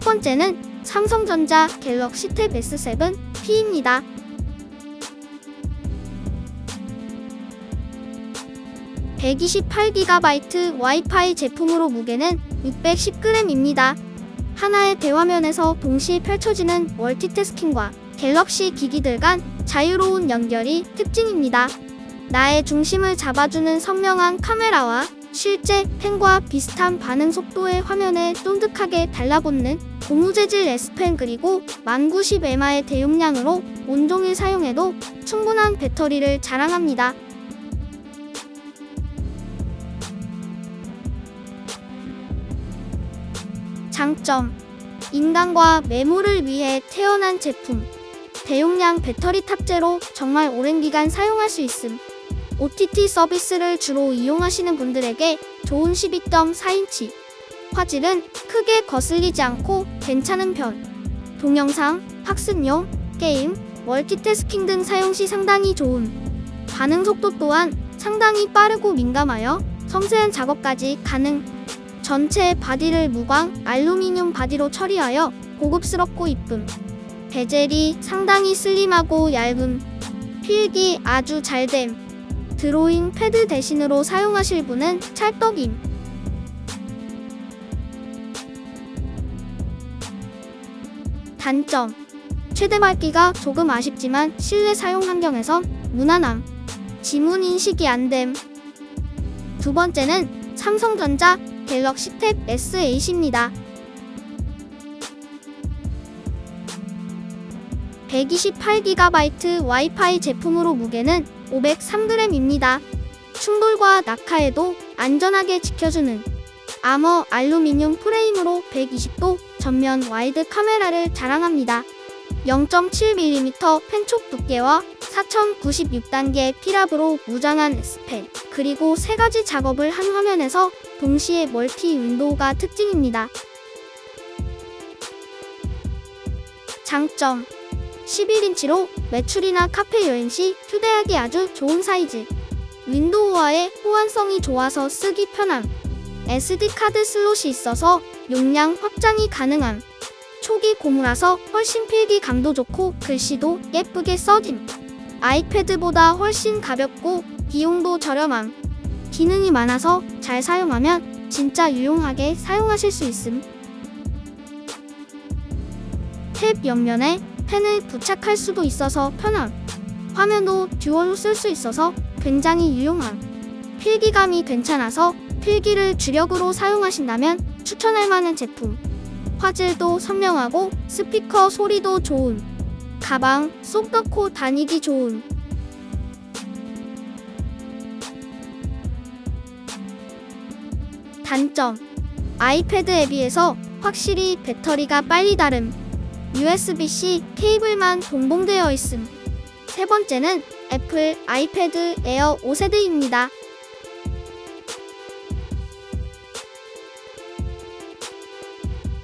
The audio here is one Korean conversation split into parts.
번째는 삼성전자 갤럭시 탭 S7 P입니다. (128GB) 와이파이 제품으로 무게는 (610g입니다) 하나의 대화면에서 동시에 펼쳐지는 멀티태스킹과 갤럭시 기기들 간 자유로운 연결이 특징입니다. 나의 중심을 잡아주는 선명한 카메라와 실제 펜과 비슷한 반응 속도의 화면에 쫀득하게 달라붙는 고무재질 S펜 그리고 1090mAh의 대용량으로 온종일 사용해도 충분한 배터리를 자랑합니다. 장점. 인간과 매물을 위해 태어난 제품. 대용량 배터리 탑재로 정말 오랜 기간 사용할 수 있음. OTT 서비스를 주로 이용하시는 분들에게 좋은 12.4인치 화질은 크게 거슬리지 않고 괜찮은 편 동영상, 학습용, 게임, 멀티태스킹 등 사용 시 상당히 좋은 반응 속도 또한 상당히 빠르고 민감하여 섬세한 작업까지 가능 전체 바디를 무광 알루미늄 바디로 처리하여 고급스럽고 이쁨. 베젤이 상당히 슬림하고 얇음. 필기 아주 잘됨. 드로잉 패드 대신으로 사용하실 분은 찰떡임. 단점. 최대 밝기가 조금 아쉽지만 실내 사용 환경에선 무난함. 지문 인식이 안 됨. 두 번째는 삼성전자 갤럭시 탭 S8입니다. 128GB 와이파이 제품으로 무게는 503g입니다. 충돌과 낙하에도 안전하게 지켜주는 아머 알루미늄 프레임으로 120도 전면 와이드 카메라를 자랑합니다. 0.7mm 펜촉 두께와 4096단계 피랍으로 무장한 S펜 그리고 세 가지 작업을 한 화면에서 동시에 멀티 윈도우가 특징입니다. 장점 11인치로 외출이나 카페 여행 시 휴대하기 아주 좋은 사이즈 윈도우와의 호환성이 좋아서 쓰기 편함 SD카드 슬롯이 있어서 용량 확장이 가능함 초기 고무라서 훨씬 필기 감도 좋고 글씨도 예쁘게 써짐 아이패드보다 훨씬 가볍고 비용도 저렴함 기능이 많아서 잘 사용하면 진짜 유용하게 사용하실 수 있음. 탭 옆면에 펜을 부착할 수도 있어서 편함. 화면도 듀얼로 쓸 수 있어서 굉장히 유용함. 필기감이 괜찮아서 필기를 주력으로 사용하신다면 추천할 만한 제품. 화질도 선명하고 스피커 소리도 좋은. 가방 쏙 넣고 다니기 좋은. 단점 아이패드에 비해서 확실히 배터리가 빨리 닳음 USB-C 케이블만 동봉되어 있음 세 번째는 애플 아이패드 에어 5세대입니다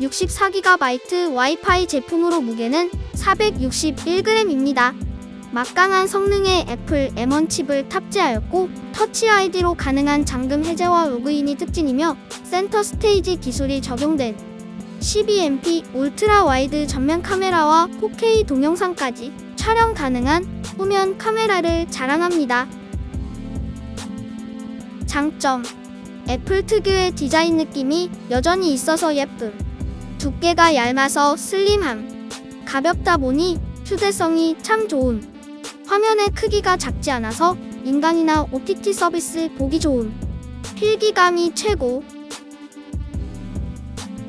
(64GB) 와이파이 제품으로 무게는 (461g입니다) 막강한 성능의 애플 M1 칩을 탑재하였고 터치 아이디로 가능한 잠금 해제와 로그인이 특징이며 센터 스테이지 기술이 적용된 12MP 울트라 와이드 전면 카메라와 4K 동영상까지 촬영 가능한 후면 카메라를 자랑합니다. 장점 애플 특유의 디자인 느낌이 여전히 있어서 예쁨. 두께가 얇아서 슬림함. 가볍다 보니 휴대성이 참 좋음. 화면의 크기가 작지 않아서 인강이나 OTT 서비스 보기 좋음. 필기감이 최고.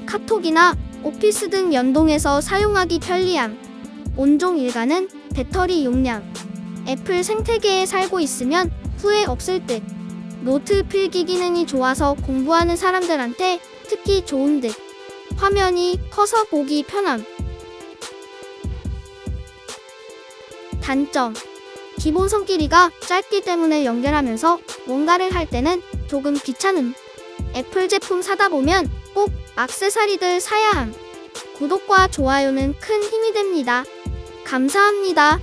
카톡이나 오피스 등 연동해서 사용하기 편리함. 온종 일가는 배터리 용량. 애플 생태계에 살고 있으면 후회 없을 듯. 노트 필기 기능이 좋아서 공부하는 사람들한테 특히 좋은 듯. 화면이 커서 보기 편함. 단점. 기본 선 길이가 짧기 때문에 연결하면서 뭔가를 할 때는 조금 귀찮음. 애플 제품 사다 보면 꼭 액세서리들 사야 함. 구독과 좋아요는 큰 힘이 됩니다. 감사합니다.